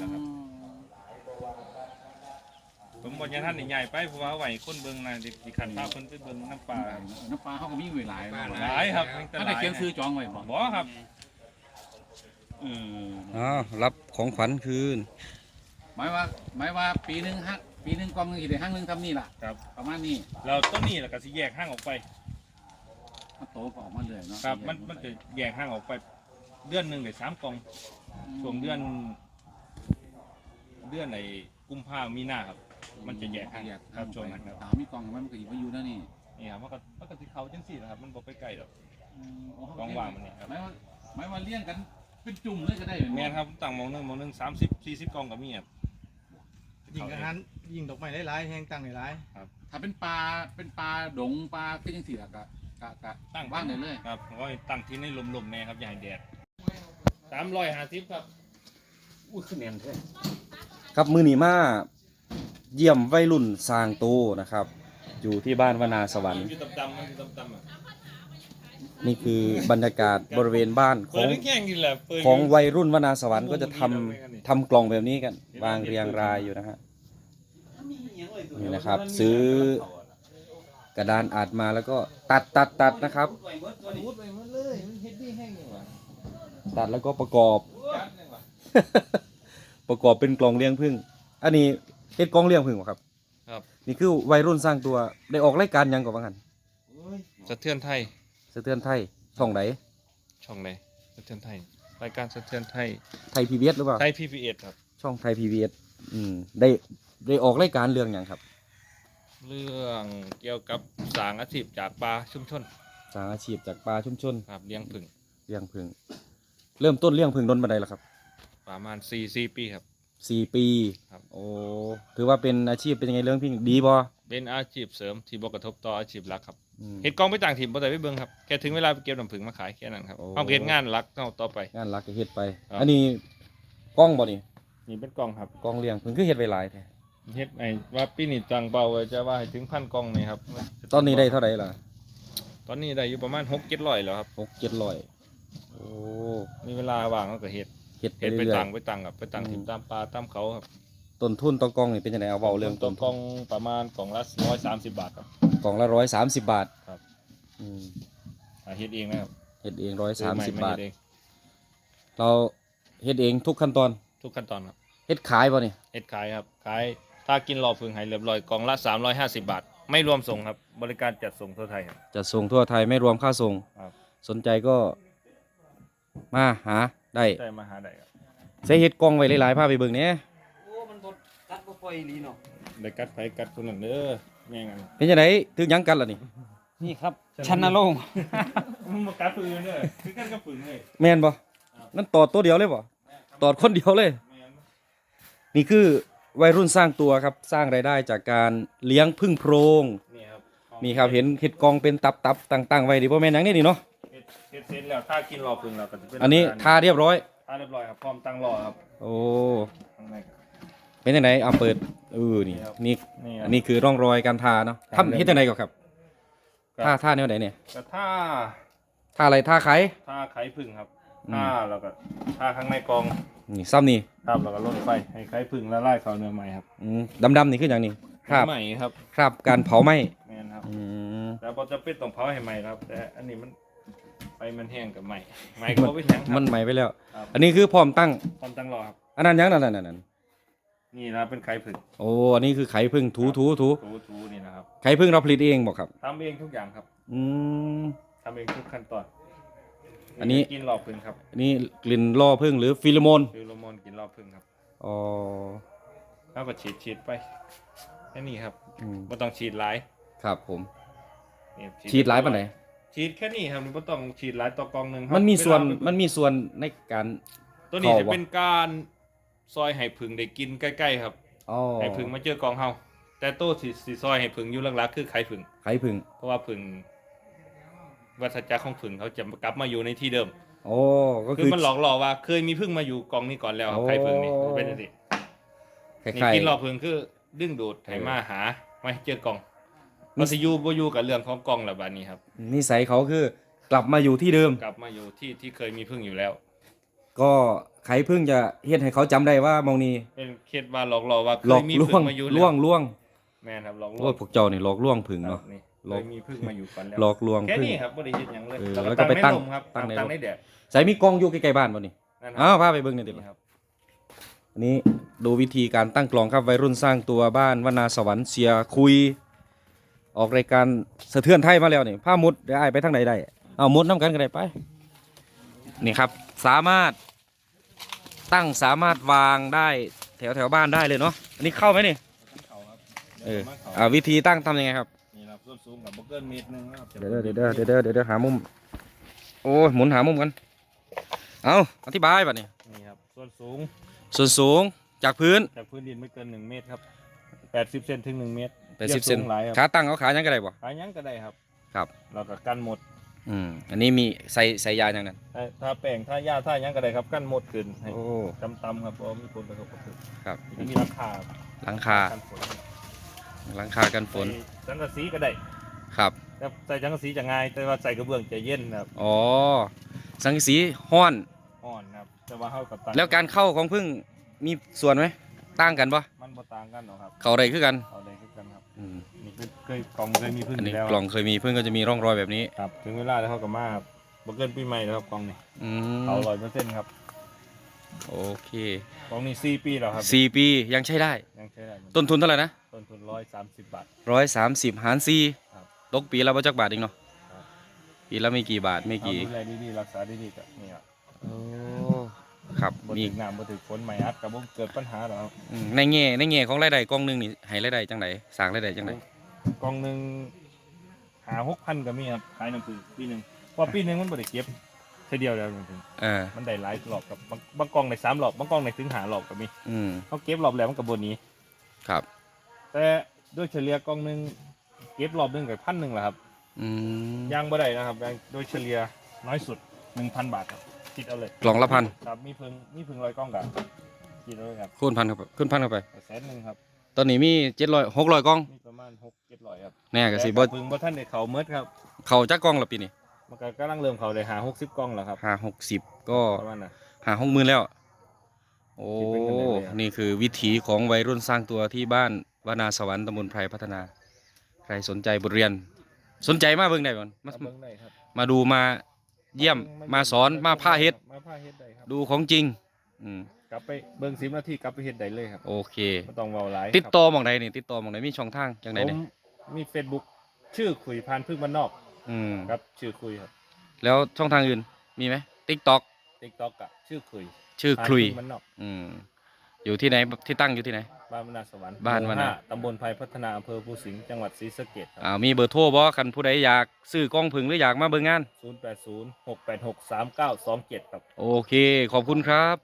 นะครับผมบอกอยังท่านนี่ใหญ่ไปเพราะว่าไหวคนเบิ่งนะดิขันพาคนไปเบิ่งน้ำปลาน้ำปลาเขาก็มีไว้หลายหลายครับถ้าได้เขียนซื้อจองไว้บ่บ่ครับเอออ้าวรับของขวัญคืน หมายว่าหมายว่าปีหนึงฮักปีหนึงกองหนึงอีกได้ห้างหนึงทำนี่ล่ะ ครับประมาณนี้เราต้นนี้แล้วก็สิแยกห้างออกไป มันโตก็ออกมาเลยเนาะครับมันมันจะแยกห้างออกไป เดือนหนึ่งเลยสามกล่องช่วงเดือน เดือนไหนกุมภามีนาครับ มันจะแยกห้างแยกครับช่วงนั้นครับตามมีกล่องมันก็อยู่มาอยู่นั่นนี่นี่ครับมันก็มันก็สิเขาจังสี่นะครับ มันบ่ไปไกลหรอกอืมโกล่องว่างมันนี่ครับหมายว่าหมายว่าเลี้ยงกันเป็นจุ่มเลยก็ได้แม่นครับตั้งหมองหนึงหมองหนึงสามสิบสี่สิบกล่องก็มีครับยิงอาหารยิงดอกไม้หลายๆแหงตั้งหลายถ้าเป็นปลาเป็นปลาดงปลาก็ยังสี่ละกะกะกะตั้งว่างได้เลยครับก็ตั้งที่ในลมๆแน่ครับอย่าให้แดดสามร้อยห้าสิบครับอุ้ยขึ้นแน่นแท้ ครับมือนีมาเยี่ยมวัยรุ่นสร้างโตนะครับ อยู่ที่บ้านวนาสวรรค์อยู่ดำๆมันอยู่ดำๆอะนี่คือบรรยากาศบริเวณบ้านขเปิอดงแข่งกินแหละเปิดของวัยรุ่นวนาสวรรค์ก็จะทำทำกล่องแบบนี้กันวางเรียงรายอยู่นะฮะ นี่นะครับซื้อ กระดานอัดมาแล้วก็ตัดตัดตัดนะครับ มุดไปหมดเลยมันเฮ็ดดีแห้งอยู่ว่ะตัดแล้วก็ประกอบ ประกอบเป็นกล่องเลี้ยงพึ่งอันนี้เฮ็ดกล่องเลี้ยงพึ่งบ่ครับ ครับ นี่คือวัยรุ่นสร้างตัวได้ออกรายการหยังก่อนบ้างกันสะเทือนไทยสะเทือนไทยช่องไหนช่องไหนสะเทือนไทยรายการสะเทือนไทยไทยพีบีเอสหรือเปล่าไทยพีพีเอสครับ ช่องไทยพีบีเอสอืมได้ได้ออกรายการเรื่องอย่างครับ เรื่องเกี่ยวกับสร้างอาชีพจากปลาชุมชนสร้างอาชีพจากปลาชุมชนครับเลี้ยงผึ่งเลี้ยงพึ่งเริ่มต้นเลี้ยงพึ่งดนบันไดแล้วครับ ประมาณสี่สี่ปีครับ สี่ปีครับ โอ้ถือว่าเป็นอาชีพเป็นยังไงเรื่องพึ่งดีบ่เป็นอาชีพเสริมที่บ่กระทบต่ออาชีพหลักครับอืมเฮ็ดกองไปต่างถิ่นบ่ได้ไปเบิ่งครับแค่ถึงเวลาไปเก็บน้ำผึ้งมาขายแค่นั้นครับโอ้ เอาเฮ็ดงานหลักเอาต่อไป งานหลักก็เฮ็ดไป ครับ อันนี้กล้องบ่นี่นี่เป็นกองครับกล้องเลี้ยงพึ่งคือเฮ็ดไว้หลายแท้เฮ็ดไอ้ว่าปีนี้ตั้งเป้าไว้จะว่าให้ถึงพันกองนี่ครับตอนนี้ได้เท่าไหร่ล่ะตอนนี้ได้อยู่ประมาณ6 700แล้วครับ หกเจ็ดร้อยโอ้มีเวลาว่างก็เฮ็ดเฮ็ดไปเฮ็ดไปเรื่อยตั้งไปตั้งครับไปตั้งอืม ถิ่นตามป่าตามเขาครับๆต้นทุนต่อกล้องนี่เป็นยังไงเอาเบาเรื่องต้ต้นนกทุอนงประมาณกล่องละ130บาทครับ กล่องละร้อยสามสิบบาทครับ อืมอ่าเฮ็ดเองนะครับเฮ็ดเองร้อยสามสิบซื้อใหบาท เฮ็ดเองเราเฮ็ดเองทุกขั้นตอนทุกขั้นตอนครับเฮ็ดขายป่ะนี่เฮ็ดขายครับขายถ้ากินรอพึ่งให้เรียบร้อยกล่องละ350บาท ไม่รวมส่งครับ บริการจัดส่งทั่วไทยครับ จะส่งทั่วไทยไม่รวมค่าส่ง ครับ สนใจก็มาหา ได้ได้มาหาได้ครับใช้เฮ็ดกล้องไว้หลายๆภาพไปเบิ่งเนี้ยโอ้ มันบดกัดบ่ปล่อยลีเนาะ ได้กัดไผกัดคนนั้นเด้อแม่งอันเป็นจังไดถึงหยังกันล่ะนี่ นี่ครับ ชันนโรงมึงมากัดปืนเด้อคือกันกับปืนเลยแม่นบ่นั่นตอดตัวเดียวเลยบ่ตอดคนเดียวเลยนี่คือวัยรุ่นสร้างตัวครับ สร้างรายได้จากการเลี้ยงพึ่งโพรง นี่ครับนี่ครับเห็นเห็ดกองเป็นตับตับๆตั้งๆไว้ดิบ่แม่นหยังนี่นี่เนาะ เฮ็ดเฮ็ดเสร็จแล้วถ้ากินรอพึ่งแล้วก็จะเป็นอันนี้ทาเรียบร้อยทาเรียบร้อยครับพร้อมตั้งรอครับโอ้ข้างในเป็นจังไดเอาเปิดเออนี่ครับนี่นี่อันนี้คือร่องรอยการทาเนาะครับทำเฮ็ดจังไดก่อนครับครับ ท่าท่าแนวไหนเนี่ยก็ถ้าท่าอะไรท่าไข ถ้าไข่พึ่งครับอืม ถ้าแล้วก็ถ้าข้างในกองนี่ซ้ำนี่ครับแล้วก็ลดไฟให้ไข่พึ่งละลายเข้าเนื้อใหม่ครับอืมดำๆนี่คืออย่างนี้คราบใหม่ครับคราบการเผาไหม้แม่นครับ อืมแต่พอจะเป็นต้องเผาให้ใหม่ครับ แต่อันนี้มัน ไฟมันแห้งกับใหม่ใหม่ก็บ่ไปแห้งครับมันใหม่ไปแล้ว ครับ อันนี้คือพร้อมตั้งพร้อมตั้งรอครับอันนั้นยังนั่นนั่นนั่นนี่นะเป็นไข่พึ่งโอ้อันนี้คือไข่พึ่งถูถูถูถูถูนี่นะครับไข่พึ่งเราผลิตเองบอกครับ ทำเองทุกอย่างครับอืม ทำเองทุกขั้นตอนอันนี้ กินรอบพึ่งครับอันนี้กลิ่นล่อพึ่งหรือฟิโลโมนฟิโลโมนกินรอบพึ่งครับอ๋อแล้วก็ฉีดฉีดไปแค่นี้ครับอืมไม่ต้องฉีดหลายครับผม นี่ฉีดหลายปานไหน ฉีดแค่นี้ครับไม่ต้องฉีดหลายต่อกองหนึ่งครับมันมีส่วนเาไปมันมีส่วนในการ ตัวนี้เข้าจะวะเป็นการซอยให้พึ่งได้กินใกล้ๆครับ อ๋อให้พึ่งมาเจอกองเฮาแต่ตัวสีสีซอยให้พึ่งอยู่หลักๆคือไข่พึ่ง ไข่พึ่งเพราะว่าพึ่งวัฏจักรของพึ่งเขาจะกลับมาอยู่ในที่เดิม โอ้ก็คืคืออ มันหลอกหลอกว่าเคยมีพึ่งมาอยู่กองนี้ก่อนแล้วครับโอ้ ไข่พึ่งนี่มันเป็นสิคล้นี่ายกินหลอกพึ่งคือดึงดูดให้มาหาไม่เจอกอง มันสิอยู่บ่อยู่กับเรื่องของกองละบาดนี้ครับๆนิสัยเขาคือกลับมาอยู่ที่เดิม กลับมาอยู่ที่ที่เคยมีพึ่งอยู่แล้ว ก็ใครเพิ่งจะเฮ็ดให้เขาจำได้ว่ามองนี้เป็นเคสว่าหลอกหลอกว่าเคหลอยกมีล่พึ่วงงมาอยู่ล่วงล่วงแม่นครับหลอกลวโอ้งยพวกเจ้านี่หลอกล่วงผึ่งครัเนาะ บนี่หลอก เคยมีพึ่งมาอยู่ก่อนแล้วหลอกลวงแค่ผึ่ง นี้ครับบ่ได้เฮ็ดหยังเลยเออแล้วแล้วก็ไปตั้งในร่มครับตั้งในตั้งร่มในแดดใส่มีกล้องอยู่ใกล้ๆบ้านบ่นี่นั่นอ้านะวพาไปเบิ่งหน่อยดินี่ครับอันนี้ดูวิธีการตั้งกลองครับวัยรุ่นสร้างตัวบ้านวนาสวรรค์เสียคุย ออกรายการสะเทือนไทยมาแล้วนี่ผ้ามุดเดี๋ยวไอ้ายไปทางไหนได้เอามุดน้ำกันก็ได้ไปนี่ครับสามารถตั้งสามารถวางได้แถวแถวบ้านได้เลยเนาะอันนี้เข้าไหมนี่เขาครับเออดี๋ยวมาเขาอ่าวิธีตั้งทำยังไงครับนี่ครับส่วนสูงกับบ่เกินเมตรหนึงนะครับเดี๋ยวเดี๋ยวเดี๋ยวเดี๋ยวเดี๋ยวเดี๋ยวเดี๋ยวหามุมโอ้ยหมุนหามุมกันเอาอธิบายบัดนี้นี่ครับส่วนสูงส่วนสูงจากพื้นจากพื้นดินไม่เกิน1เมตรครับ80เซนถึง1เมตร 80เซนหลายครับขาตั้งเขาขายังก็ได้บ่ ขายหยังก็ได้ครับครับ แล้วก็กันหมดอืมอันนี้มีใส่ใส่ยาอย่างนั้นถ้าถ้าแป้งถ้าหญ้าถ้าหยังก็ได้ครับกันหมดขึ้นให้โอ้ตำๆครับเพราะว่ามีผลกระทบกับพืชครับมีราคาหลังคากันฝนหลังคากันฝนใส่สังกะสีก็ได้ครับแต่ใส่สังกะสีจะง่าย แต่ว่าใส่กระเบื้องจะเย็นนะครับอ๋อสังกะสีห้อน อ่อนครับแต่ว่าเข้ากับตังแล้วการเข้าของพึ่งมีส่วนไหม ต่างกันปะมันบ่ต่างกันหรอกครับเข้าอะไรคือกันเอาได้คือกันครับอืมนี่คือเคยกล่องเคยมีพึ่งอันนี้ยู่แล้วกล่องเคยมีพึ่งก็จะมีร่องรอยแบบนี้ ครับถึงเวลาแล้วเขาก็มาครับบ่เกินปีใหม่แล้วครับกล่องนี้อืมเอาร้อยเปอร์เซ็นต์ครับโอเคกล่องนี้สี่ปีแล้วครับสี่ปียังใช้ได้ ยังใช้ได้เหมือนต้นทุนเท่าไหร่นะต้นทุนร้อยสามสิบบาท ร้อยสามสิบหารสี่ครับ ตกปีละประจักบาทเองเนาะครับปีละไม่กี่บาทไม่เอากี่ดูแลดีๆรักษาดีๆก็นี่ครับโอ้ ครับบ่มีถึงน้ำบ่ถึงฝนไม่อัดก็บ่เกิดปัญหาหรอกครับอืมในแง่ในแง่ของรายได้กล่องหนึงนี่ให้รายได้จังไดสร้างรายได้จังไดกล่องหนึงหา6,000ก็มีครับขายน้ำผึ้งปีหนึงเพราะปีหนึงมันบ่ได้เก็บแค่เดียวแล้วน้ำผึ้งเออมันได้หลายรอบกับบางบางกล่องในสามรอบบางกล่องในถึงหารอบก็มีอืมเขาเก็บรอบแล้วมันกับบนนี้ครับ แต่ด้วยเฉลี่ยกล่องหนึงเก็บรอบหนึงกับพันหนึ่งแหละครับอืมย่างบ่ได้นะครับย่างโดยเฉลี่ยน้อยสุดหนึ่งพันบาทครับ คิดเอาเลยกล่องละพันครับมีเพิ่งมีเพิ่งร้อยกล่องกับคิดเอาเลยครับคูณพันเข้าไปขึ้นพันเข้าไปแสนหนึ่งครับตอนนี้มีเจ็ดร้อยหกร้อยกล่องมีประมาณหกเจ็ดร้อยครับแน่ก็สิแต่บ่เพิ่งบ่ท่านได้เขาเมิดครับเขาจักกล่องละปีนี้มันก็กำลังเริ่มเขาเลยหาหกสิบกล่องแล้วครับห้าหกสิบก็ประมาณน่ะหาหกหมื่นแล้ว โอ้คิดเป็นเงินได้เลยอะนี่คือวิถีของวัยรุ่นสร้างตัวที่บ้านวนาสวรรค์ตำบลไพรพัฒนา ใครสนใจบทเรียน สนใจมาเบิ่งได้ก่อนมาเอาเบิ่งได้ครับมาดูมา เยี่ยมมาสอนมาผ้าเฮ็ดมาผ้าเฮ็ดได้ครับดูของจริงอืมกลับไปเบิ่งสิบนาทีกลับไปเฮ็ดได้เลยครับโอเคไม่ต้องเว้าหลายติดต่อหมองใดนี่ติดต่อหมองใดมีช่องทางจังใดผมเนี่ยมี Facebook ชื่อคุยพานพึ่งบ้านนอก อืมครับชื่อคุยครับ แล้วช่องทางอื่นมีไหม TikTok TikTok กับชื่อคุย ชื่อพานคลุยพึ่งบ้านนอกอืมอยู่ที่ไหนที่ตั้งอยู่ที่ไหน บ้านวนาสวรรค์บ้านหมู่วนาห้ตำบลไผ่พัฒนาอำเภอภูสิงห์จังหวัดศรีสะเกษครับอ่ามีเบอร์โทรบ่คันผู้ใดอยากซื้อกล้องผึ่งหรืออยากมาเบิ่งงาน 080 686 3927ครับ โอเค ขอบคุณครับ